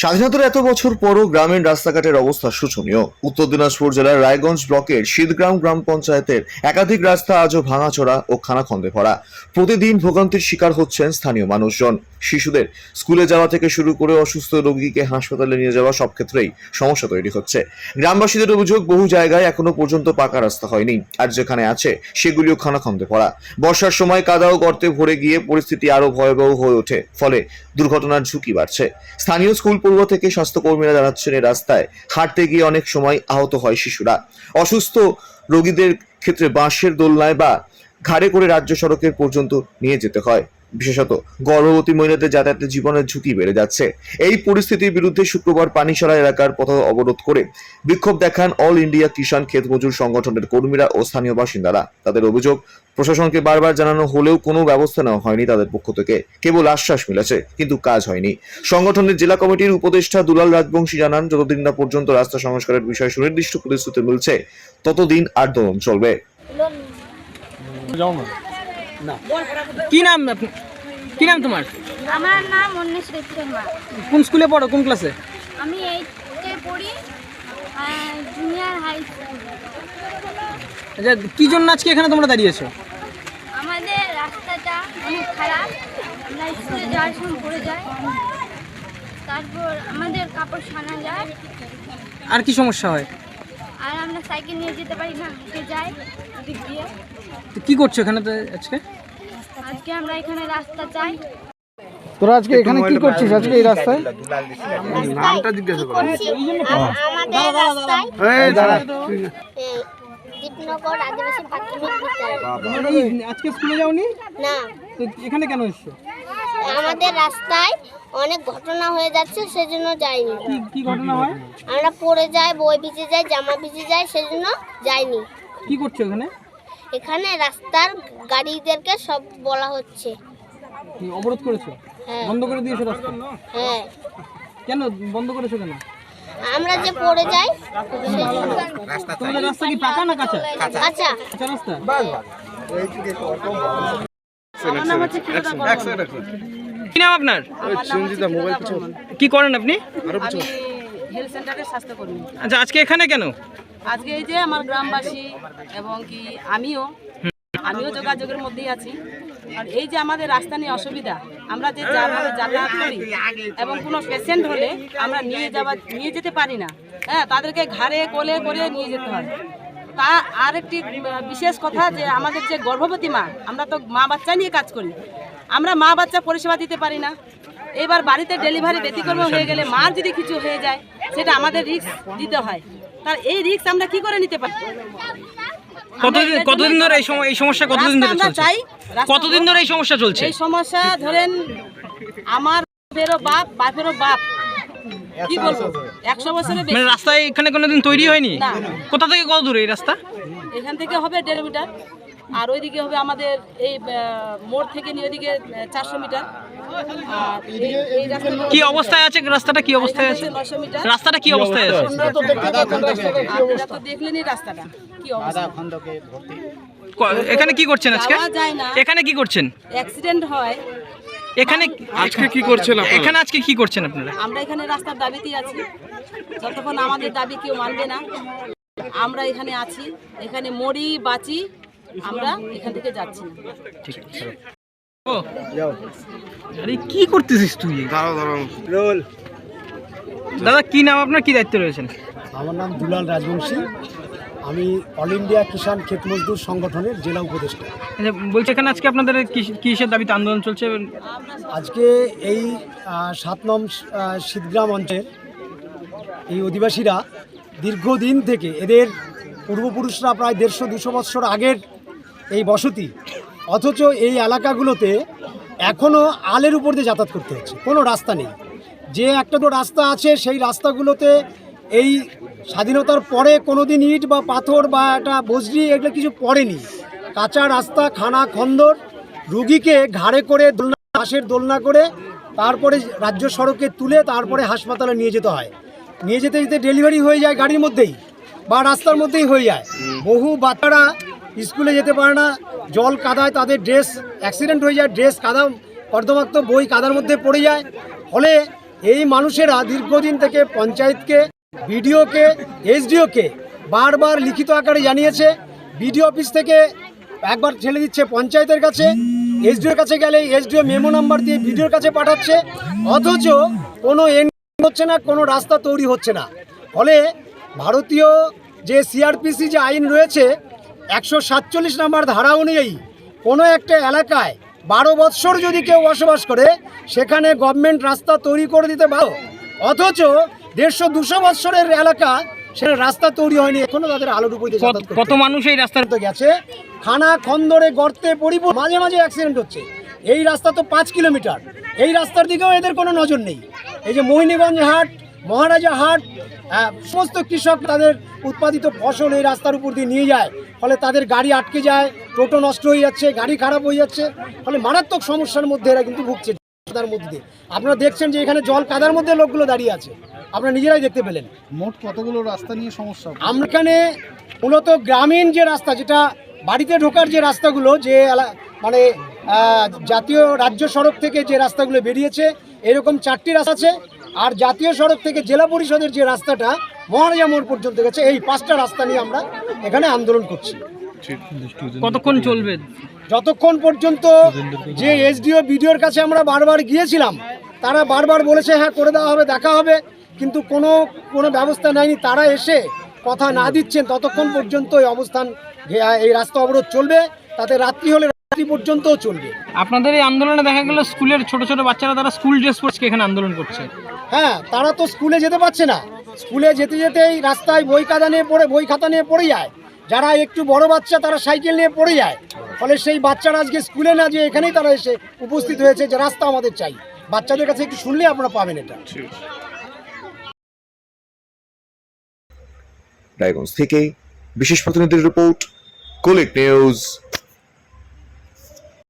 স্বাধীনতার এত বছর পরও গ্রামীণ রাস্তাঘাটের অবস্থা শোচনীয়। উত্তর দিনাজপুর জেলার রায়গঞ্জ ব্লকের শীতগ্রাম গ্রাম পঞ্চায়েতের একাধিক রাস্তা আজও ভাঙাচোরা ও খানাখন্দে ভরা। প্রতিদিন ভোগান্তির শিকার হচ্ছেন স্থানীয় মানুষজন। শিশুদের স্কুলে যাওয়া থেকে শুরু করে অসুস্থ রোগীকে হাসপাতালে নিয়ে যাওয়া সব ক্ষেত্রেই সমস্যা তৈরি হচ্ছে। গ্রামবাসীদের অভিযোগ, বহু জায়গায় এখনও পর্যন্ত পাকা রাস্তা হয়নি আর যেখানে আছে সেগুলিও খানাখন্দে পড়া বর্ষার সময় কাদা ও গর্তে ভরে গিয়ে পরিস্থিতি আরও ভয়াবহ হয়ে ওঠে, ফলে দুর্ঘটনার ঝুঁকি বাড়ছে। স্থানীয় স্কুল পূর্ব থেকে স্বাস্থ্যকর্মীরা জানাচ্ছেন, এই রাস্তায় হাঁটতে গিয়ে অনেক সময় আহত হয় শিশুরা। অসুস্থ রোগীদের ক্ষেত্রে বাঁশের দোলনায় বা ঘাড়ে করে রাজ্য সড়কের পর্যন্ত নিয়ে যেতে হয়। বিশেষত গর্ভবতী মহিলাদের যাতায়াতের জীবনের ঝুঁকি বেড়ে যাচ্ছে। এই পরিস্থিতির বিরুদ্ধে শুক্রবার পানিসরা এলাকার পথ অবরোধ করে বিক্ষোভ দেখান অল ইন্ডিয়া কিষাণ ক্ষেত মজুর সংগঠনের কর্মীরা ও স্থানীয় বাসিন্দারা। তাদের অভিযোগ, প্রশাসনকে বারবার জানানো হলেও কোনো ব্যবস্থা নেওয়া হয়নি তাদের পক্ষ থেকে। কেবল আশ্বাস মিলেছে, কিন্তু কাজ হয়নি। সংগঠনের জেলা কমিটির উপদেষ্টা দুলাল রাজবংশী জানান, যতদিন না পর্যন্ত রাস্তা সংস্কারের বিষয়ে সুনির্দিষ্ট প্রতিশ্রুতি মিলছে, ততদিন আন্দোলন চলবে। না। কি নাম আপ- কি নাম তোমার? আমার নাম অন্বেষী শর্মা কোন স্কুলে পড়ো? কোন ক্লাসে? আমি এইটে পড়ি জুনিয়র হাই স্কুল আচ্ছা কি জন্য আজকে এখানে তোমরা দাঁড়িয়েছো আমাদের রাস্তাটা অনেক খারাপ। আমরা স্কুলে যাওয়ার সময় পড়ে যাই। তারপর আমাদের কাপড় সানা যায়। আর কি সমস্যা হয়? আর আমরা সাইকেল নিয়ে যেতে পারি না হেঁটে যাই দিক দিয়ে। তো কি করছ এখানে তো আজকে? আজকে আমরা এখানে রাস্তা চাই। তোরা আজকে এখানে কি করছিস আজকে এই রাস্তায়? নামটা জিজ্ঞাসা করো। আমাদের রাস্তায় এই দাঁড়া। দীপনগর আদিবাসী প্রাথমিক বিদ্যালয় আজকে স্কুলে যাওনি? না। এখানে কেন এসছো? আমাদের রাস্তায় অনেক ঘটনা হয়ে যাচ্ছে সেজন্য যাইনি। কি কি ঘটনা হয়? আমরা পড়ে যাই বই ভিজে যাই জামা ভিজে যাই সেজন্য যাইনি। কি করছ এখানে? এখানে রাস্তার গাড়িদেরকে সব বলা হচ্ছে। কি অবরোধ করেছ? হ্যাঁ। বন্ধ করে দিয়েছ রাস্তা? হ্যাঁ। কেন বন্ধ করেছ কেন? আমরা যে পড়ে যাই সেজন্য। তোমাদের রাস্তা কি পাকা না কাঁচা? আচ্ছা কাঁচা রাস্তা? কি নাম আপনার? কি করেন আপনি? হেলথ সেন্টারের স্বাস্থ্যকর্মী। আচ্ছা আজকে এখানে কেন? আজকে এই যে আমার গ্রামবাসী এবং কি আমিও আমিও যোগাযোগের মধ্যেই আছি। আর এই যে আমাদের রাস্তা নিয়ে অসুবিধা আমরা যে যাতায়াত করি এবং কোনো পেশেন্ট হলে আমরা নিয়ে যাওয়া নিয়ে যেতে পারি না। হ্যাঁ তাদেরকে ঘাড়ে কোলে করে নিয়ে যেতে হয়। তা আর একটি বিশেষ কথা যে আমাদের যে গর্ভবতী মা আমরা তো মা বাচ্চা নিয়ে কাজ করি। আমরা মা বাচ্চা পরিষেবা দিতে পারি না। এবার বাড়িতে ডেলিভারি ব্যতিক্রম হয়ে গেলে মার যদি কিছু হয়ে যায় সেটা আমাদের রিস্ক দিতে হয়। তার এই রিস্ক আমরা কি করে নিতে পারি? কতদিন কতদিন ধরে এই এই সমস্যা কতদিন ধরে চলছে? কতদিন ধরে এই সমস্যা চলছে? এই সমস্যা ধরেন আমার বাপেরও বাপ বাপেরও বাপ। কি বলব? একশো বছরের মানে বেশি। রাস্তায় এখানে কোনোদিন তৈরি হয়নি? না। কোথা থেকে কত দূরে এই রাস্তা? এখান থেকে হবে দেড় মিটার। আর ওইদিকে হবে আমাদের এই মোড় থেকে নিয়ে ওইদিকে চারশো মিটার। কি অবস্থায় আছে? রাস্তাটা কি অবস্থায় আছে? রাস্তাটা কি অবস্থায় আছে? আপনারা তো দেখলেনই রাস্তাটা। কি এখানে কি করছেন আজকে? যাওয়া যায় না। এখানে কি করছেন? অ্যাক্সিডেন্ট হয়। এখানে আজকে কি করছেন আপনারা? এখানে আজকে কি করছেন আপনারা? আমরা এখানে রাস্তার দাবিতেই আছি। যতক্ষণ আমাদের দাবি কেউ মানবে না আমরা এখানে আছি। এখানে মরি বাঁচি আমরা এখান থেকে যাচ্ছি। না ও আরে কি করতেছিস তুই? দাঁড়াও দাঁড়াও। দাদা কি নাম আপনার? কি দায়িত্ব রয়েছেন? আমার নাম দুলাল রাজবংশী। আমি অল ইন্ডিয়া কিষাণ ক্ষেত মজদুর সংগঠনের জেলা উপদেষ্টা। আচ্ছা, বলছি এখানে আজকে আপনাদের কিসের দাবিতে আন্দোলন চলছে? আজকে এই সাত নম শীতগ্রাম অঞ্চলের এই অধিবাসীরা দীর্ঘদিন থেকে এদের পূর্বপুরুষরা প্রায় দেড়শো দুশো বৎসর আগের এই বসতি অথচ এই এলাকাগুলোতে এখনও আলের উপর দিয়ে যাতায়াত করতে হচ্ছে। কোনো রাস্তা নেই। যে একটা তো রাস্তা আছে সেই রাস্তাগুলোতে এই স্বাধীনতার পরে কোনো দিন ইট বা পাথর বা একটা বজরি এগুলো কিছু পড়েনি। কাঁচা রাস্তা খানা খন্দর রুগীকে ঘাড়ে করে দোলনা বাঁশের দোলনা করে তারপরে রাজ্য সড়কে তুলে তারপরে হাসপাতালে নিয়ে যেতে হয়। নিয়ে যেতে যেতে ডেলিভারি হয়ে যায় গাড়ির মধ্যেই বা রাস্তার মধ্যেই হয়ে যায়। বহু বাচ্চারা স্কুলে যেতে পারে না জল কাদায় তাদের ড্রেস অ্যাক্সিডেন্ট হয়ে যায় ড্রেস কাদা কর্দমাক্ত বই কাদার মধ্যে পড়ে যায়। ফলে এই মানুষেরা দীর্ঘদিন থেকে পঞ্চায়েতকে বিডিওকে, এসডিওকে বারবার লিখিত আকারে জানিয়েছে। বিডিও অফিস থেকে একবার ঠেলে দিচ্ছে পঞ্চায়েতের কাছে। এসডিওর কাছে গেলে এসডিও মেমো নাম্বার দিয়ে বিডিওর কাছে পাঠাচ্ছে। অথচ কোনো এন হচ্ছে না, কোনো রাস্তা তৈরি হচ্ছে না। ফলে ভারতীয় যে সিআরপিসি যে আইন রয়েছে, একশো সাতচল্লিশ নম্বর ধারা অনুযায়ী কোনো একটা এলাকায় বারো বৎসর যদি কেউ বসবাস করে, সেখানে গভর্নমেন্ট রাস্তা তৈরি করে দিতে পারো অথচ দেড়শো দুশো বৎসরের এলাকা সেটা রাস্তা তৈরি হয়নি এখনও তাদের আলোর উপর কত- মানুষ এই রাস্তার তো গেছে। খানা খন্দরে গর্তে পরিপূর্ণ মাঝে মাঝে অ্যাক্সিডেন্ট হচ্ছে। এই রাস্তা তো পাঁচ কিলোমিটার। এই রাস্তার দিকেও এদের কোনো নজর নেই। এই যে মোহিনীগঞ্জ হাট মহারাজা হাট সমস্ত কৃষক তাদের উৎপাদিত ফসল এই রাস্তার উপর দিয়ে নিয়ে যায়। ফলে তাদের গাড়ি আটকে যায় টোটো নষ্ট হয়ে যাচ্ছে গাড়ি খারাপ হয়ে যাচ্ছে। ফলে মারাত্মক সমস্যার মধ্যে এরা কিন্তু ভুগছে কাদার মধ্যে আপনারা দেখছেন যে এখানে জল কাদার মধ্যে লোকগুলো দাঁড়িয়ে আছে। আপনারা নিজেরাই দেখতে পেলেন। মোট কতগুলো রাস্তা নিয়ে সমস্যা? আমরা এখানে মূলত গ্রামীণ যে রাস্তা যেটা বাড়িতে ঢোকার যে রাস্তাগুলো যে মানে জাতীয় রাজ্য সড়ক থেকে যে রাস্তাগুলো বেরিয়েছে এরকম চারটি রাস্তা আছে। আর জাতীয় সড়ক থেকে জেলা পরিষদের যে রাস্তাটা মহারাজা মোড় পর্যন্ত গেছে এই পাঁচটা রাস্তা নিয়ে আমরা এখানে আন্দোলন করছি। কতক্ষণ চলবে? যতক্ষণ পর্যন্ত যে এসডিও বিডিওর কাছে আমরা বারবার গিয়েছিলাম তারা বারবার বলেছে হ্যাঁ করে দেওয়া হবে দেখা হবে। কিন্তু কোনো কোনো ব্যবস্থা নেয়নি। তারা এসে কথা না দিচ্ছেন। ততক্ষণ পর্যন্ত এই অবস্থান এই রাস্তা অবরোধ চলবে। তাতে রাত্রি হলে রাত্রি পর্যন্তও চলবে। আপনাদের এই আন্দোলনে দেখা গেল স্কুলের ছোট ছোট বাচ্চারা তারা স্কুল ড্রেস পরছে এখানে আন্দোলন করছে। হ্যাঁ তারা তো স্কুলে যেতে পারছে না। স্কুলে যেতে যেতেই রাস্তায় বই খাতা নিয়ে পড়ে বই খাতা নিয়ে পড়ে যায়। যারা একটু বড় বাচ্চা তারা সাইকেল নিয়ে পড়ে যায়। ফলে সেই বাচ্চারা আজকে স্কুলে না যে এখানেই তারা এসে উপস্থিত হয়েছে যে রাস্তা আমাদের চাই। বাচ্চাদের কাছে একটু শুনলে আপনারা পাবেন এটা। রায়গঞ্জ থেকে বিশেষ প্রতিনিধির রিপোর্ট কোলেক নিউজ